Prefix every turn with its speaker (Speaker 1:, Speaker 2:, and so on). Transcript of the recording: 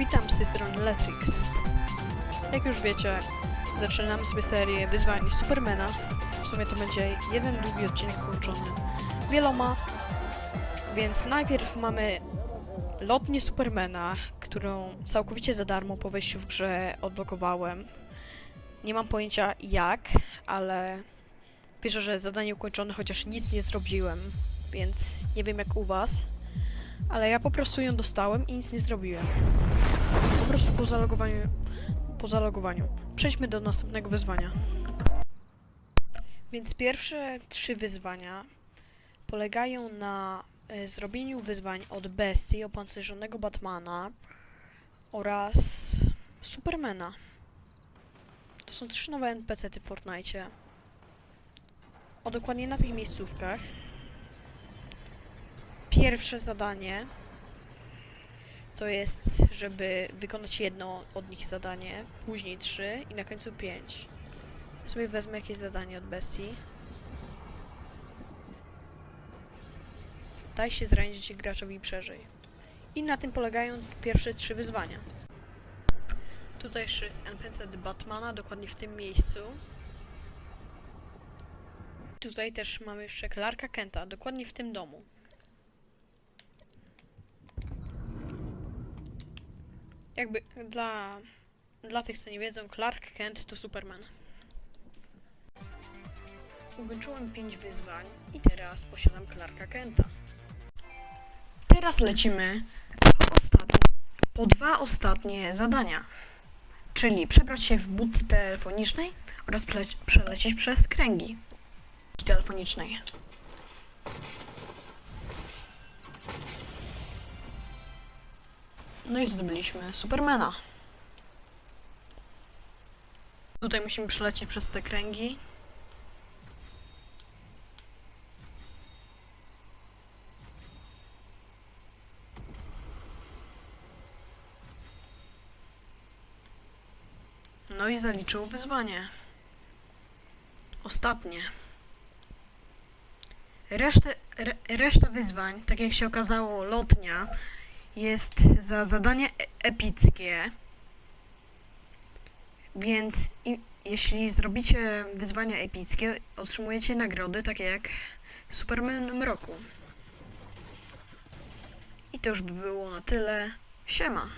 Speaker 1: Witam z tej strony Letrix. Jak już wiecie, zaczynamy sobie serię wyzwań Supermana. W sumie to będzie jeden długi odcinek połączony wieloma. Więc najpierw mamy lotnię Supermana, którą całkowicie za darmo po wejściu w grze odblokowałem. Nie mam pojęcia jak, ale wierzę, że zadanie ukończone, chociaż nic nie zrobiłem, więc nie wiem jak u was. Ale ja po prostu ją dostałem i nic nie zrobiłem. Po prostu po zalogowaniu. Po zalogowaniu. Przejdźmy do następnego wyzwania. Więc pierwsze trzy wyzwania polegają na e, zrobieniu wyzwań od bestii, opancerzonego Batmana oraz Supermana. To są trzy nowe NPC-ty w Fortnite. O dokładnie na tych miejscówkach. Pierwsze zadanie to jest, żeby wykonać jedno od nich zadanie, później trzy i na końcu pięć. Ja sobie wezmę jakieś zadanie od bestii. Daj się zranić graczowi przeżyj. I na tym polegają pierwsze trzy wyzwania. Tutaj jeszcze jest NPC Batmana, dokładnie w tym miejscu. Tutaj też mamy jeszcze Clarka Kenta, dokładnie w tym domu. Jakby dla, dla tych, co nie wiedzą, Clark Kent to Superman. Ukończyłem 5 wyzwań i teraz posiadam Clarka Kenta. Teraz lecimy po, ostatnie, po dwa ostatnie zadania. Czyli przebrać się w budce telefonicznej oraz przelecieć przez kręgi telefonicznej. No i zdobyliśmy Supermana. Tutaj musimy przelecieć przez te kręgi. No i zaliczył wyzwanie. Ostatnie. Resztę, re, reszta wyzwań, tak jak się okazało, lotnia, jest za zadanie e- epickie. Więc i, jeśli zrobicie wyzwania epickie, otrzymujecie nagrody takie jak Superman Mroku. I to już by było na tyle. Siema.